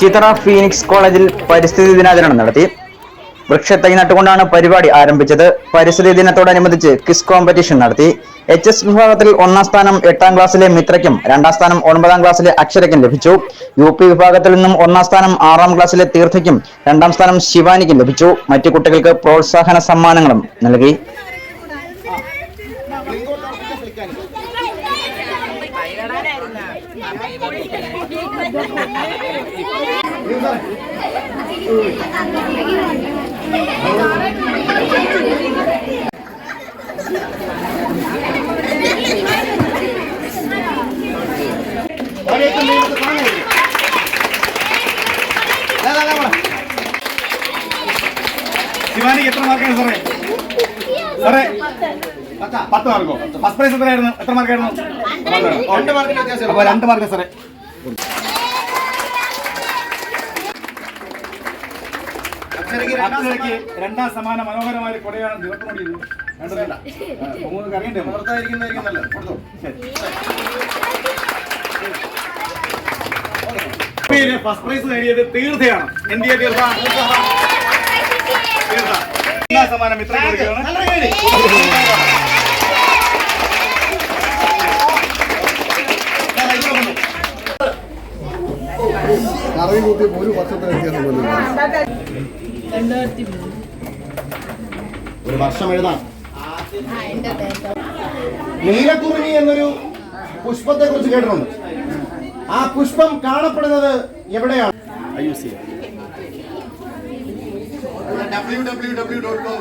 ചിത്ര Phoenix കോളേജിൽ പരിസ്ഥിതി ദിനാചരണം നടത്തി. വൃക്ഷത്തൈ നട്ടുകൊണ്ടാണ് പരിപാടി ആരംഭിച്ചത്. പരിസ്ഥിതി ദിനത്തോടനുബന്ധിച്ച് ക്വിസ് കോമ്പറ്റീഷൻ നടത്തി. എച്ച് എസ് വിഭാഗത്തിൽ ഒന്നാം സ്ഥാനം എട്ടാം ക്ലാസ്സിലെ മിത്രയ്ക്കും രണ്ടാം സ്ഥാനം ഒൻപതാം ക്ലാസ്സിലെ അക്ഷരയ്ക്കും ലഭിച്ചു. യു പി വിഭാഗത്തിൽ നിന്നും ഒന്നാം സ്ഥാനം ആറാം ക്ലാസ്സിലെ തീർത്ഥയ്ക്കും രണ്ടാം സ്ഥാനം ശിവാനിക്കും ലഭിച്ചു. മറ്റു കുട്ടികൾക്ക് പ്രോത്സാഹന സമ്മാനങ്ങളും നൽകി. ശിവാനിക്ക് എത്ര മാർക്കാണ് സാറേ? സാറേ പത്ത് മാർക്കോ ഫസ്റ്റ് പ്രൈസ് എത്രയായിരുന്നു എത്ര മാർക്കായിരുന്നു രണ്ട് മാർക്കിന് വ്യത്യാസം അപ്പൊ രണ്ട് മാർക്ക് സാറേ അക്ഷരയ്ക്ക് രണ്ടാം സമാന മനോഹരമായ ഒരു കൊടയാണ് ദിവസമുണ്ടിയത് വേണ്ടതല്ല മൂന്ന് അറിയണ്ടേ ഫസ്റ്റ് പ്രൈസ് നേടിയത് തീർത്ഥയാണ്. എ തീർത്ഥ. തീർത്ഥ. രണ്ടാം സമ്മാനം ഇത്ര കൊടുക്കുകയാണ്. കറവി കൂട്ടി ഒരു വർഷത്തെ വ്യത്യാസം ഒരു വർഷം എഴുതാം. നീലക്കുറിഞ്ഞി എന്നൊരു പുഷ്പത്തെ കുറിച്ച് കേട്ടിട്ടുണ്ട്. ആ പുഷ്പം കാണപ്പെടുന്നത് എവിടെയാണ്? W W W dot com